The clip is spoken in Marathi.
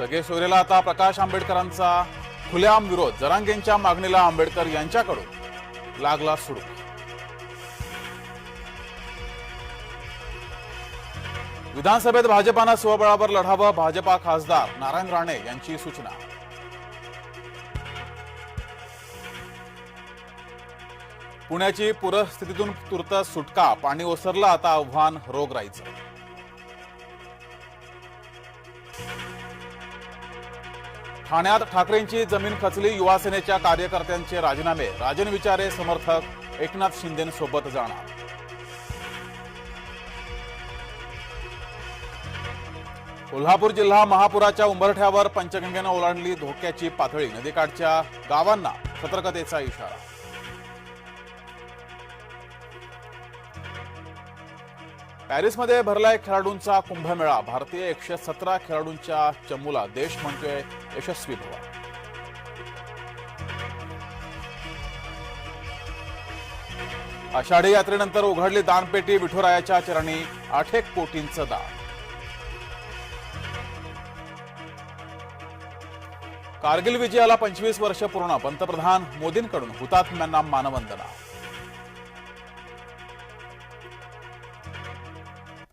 सगळे सोयरेला आता प्रकाश आंबेडकरांचा खुलेआम विरोध. जरांगेंच्या मागणीला आंबेडकर यांच्याकडून लागला सुरू. विधानसभेत भाजपानं स्वबळावर लढावं भाजपा खासदार नारायण राणे यांची सूचना. पुण्याची पूरस्थितीतून तुर्त सुटका पाणी ओसरलं आता आव्हान रोगराईचं ठाण्यात ठाकरेंची जमीन खचली युवासेनेच्या कार्यकर्त्यांचे राजीनामे राजन विचारे समर्थक एकनाथ शिंदेसोबत जाणार. कोल्हापूर जिल्हा महापुराच्या उंबरठ्यावर पंचगंगेनं ओलांडली धोक्याची पातळी नदीकाठच्या गावांना सतर्कतेचा इशारा. पॅरिसमध्ये भरलाय खेळाडूंचा कुंभमेळा. भारतीय एकशे सतरा खेळाडूंच्या चमूला देश म्हणतोय यशस्वी भवा. आषाढी यात्रेनंतर उघडली दानपेटी विठुरायाच्या चरणी आठेक कोटींचं दान. कारगिल विजयाला पंचवीस वर्ष पूर्ण पंतप्रधान मोदींकडून हुतात्म्यांना मानवंदना.